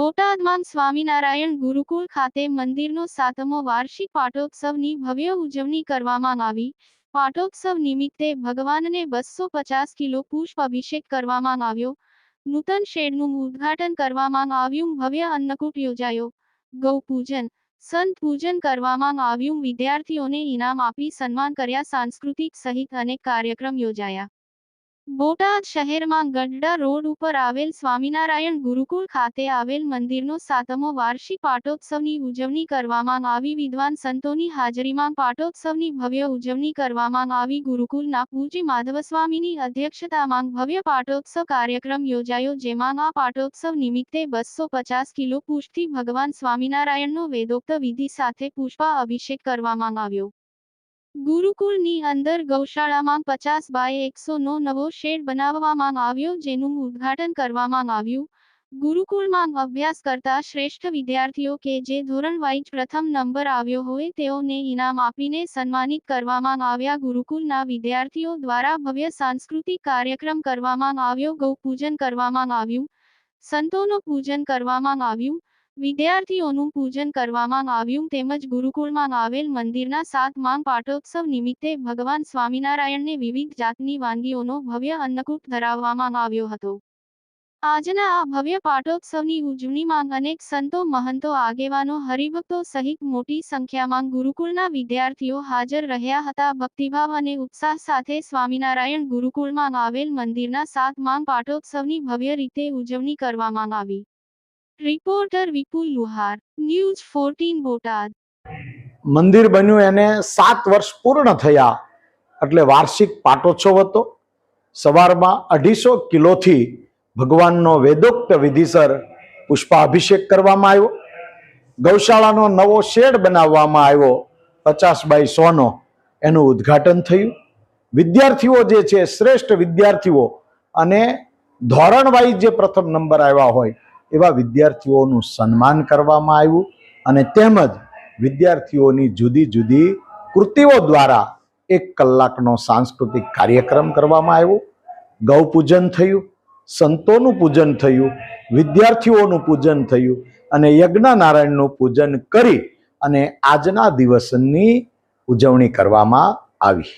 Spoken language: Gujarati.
બોટાદમાં સ્વામિનારાયણ ગુરુકુળ ખાતે મંદિરનો સાતમો વાર્ષિક પાટોત્સવની ભવ્ય ઉજવણી કરવામાં આવી. પાટોત્સવ નિમિત્તે ભગવાનને બસો પચાસ કિલો પુષ્પ અભિષેક કરવામાં આવ્યો. નૂતન શેડનું ઉદ્ઘાટન કરવામાં આવ્યું. ભવ્ય અન્નકૂટ યોજાયો. ગૌપૂજન. સંત પૂજન કરવામાં આવ્યું. વિદ્યાર્થીઓને ઇનામ આપી સન્માન કર્યા. સાંસ્કૃતિક સહિત અનેક કાર્યક્રમ યોજાયા. બોટાદ શહેરમાં ગઢડા રોડ ઉપર આવેલ સ્વામિનારાયણ ગુરુકુળ ખાતે આવેલ મંદિરનો સાતમો વાર્ષિક પાટોત્સવની ઉજવણી કરવામાં આવી. વિદ્વાન સંતોની હાજરીમાં પાટોત્સવની ભવ્ય ઉજવણી કરવામાં આવી. ગુરુકુલના પૂજ્ય માધવસ્વામીની અધ્યક્ષતામાં ભવ્ય પાટોત્સવ કાર્યક્રમ યોજાયો, જેમાં આ પાટોત્સવ નિમિત્તે બસો પચાસ કિલો પુષ્ટિ ભગવાન સ્વામિનારાયણનો વેદોક્ત વિધિ સાથે પુષ્પા અભિષેક કરવામાં આવ્યો. ગુરુકુળની અંદર ગૌશાળામાં પચાસ બાય એકસો નો નવો શેડ બનાવવામાં આવ્યો, જેનું ઉદ્ઘાટન કરવામાં આવ્યું. ગુરુકુળમાં અભ્યાસ કરતા શ્રેષ્ઠ વિદ્યાર્થીઓ કે જે ધોરણ વાઇઝ પ્રથમ નંબર આવ્યો હોય, તેઓને ઇનામ આપીને સન્માનિત કરવામાં આવ્યા. ગુરુકુળના વિદ્યાર્થીઓ દ્વારા ભવ્ય સાંસ્કૃતિક કાર્યક્રમ કરવામાં આવ્યો, ગૌપૂજન કરવામાં આવ્યું. સંતોનું પૂજન કરવામાં આવ્યું. વિદ્યાર્થીઓનું પૂજન કરવામાં આવ્યું તેમજ ગુરુકુળમાં આવેલ મંદિરના સાત માંગ પાટોત્સવ નિમિત્તે ભગવાન સ્વામિનારાયણને વિવિધ જાતની વાનગીઓનો ભવ્ય અન્નકૂટ ધરાવવામાં આવ્યો હતો. આજના આ ભવ્ય પાટોત્સવની ઉજવણીમાં અનેક સંતો, મહંતો, આગેવાનો, હરિભક્તો સહિત મોટી સંખ્યામાં ગુરુકુળના વિદ્યાર્થીઓ હાજર રહ્યા હતા. ભક્તિભાવ અને ઉત્સાહ સાથે સ્વામિનારાયણ ગુરુકુળમાં આવેલ મંદિરના સાત માંગ પાટોત્સવની ભવ્ય રીતે ઉજવણી કરવામાં આવી. Reporter Vipul Luhar news fourteen Botad મંદિર બન્યું એને સાત વર્ષ પૂર્ણ થયા. એટલે વાર્ષિક પાટોત્સવ હતો. સવારમાં અઢીસો કિલોથી ભગવાનનો વેદોક્ત વિધિસર પુષ્પાભિષેક કરવામાં આવ્યો. ગૌશાળાનો નવો શેડ બનાવવામાં આવ્યો પચાસ બાય સોનો. એનું ઉદ્ઘાટન થયું. વિદ્યાર્થીઓ જે છે, શ્રેષ્ઠ વિદ્યાર્થીઓ અને ધોરણ વાઇઝ જે પ્રથમ નંબર આવ્યા હોય એવા વિદ્યાર્થીઓનું સન્માન કરવામાં આવ્યું અને તેમજ વિદ્યાર્થીઓની જુદી જુદી કૃતિઓ દ્વારા એક કલાકનો સાંસ્કૃતિક કાર્યક્રમ કરવામાં આવ્યો. ગૌપૂજન થયું, સંતોનું પૂજન થયું, વિદ્યાર્થીઓનું પૂજન થયું અને યજ્ઞનારાયણનું પૂજન કરી અને આજના દિવસની ઉજવણી કરવામાં આવી.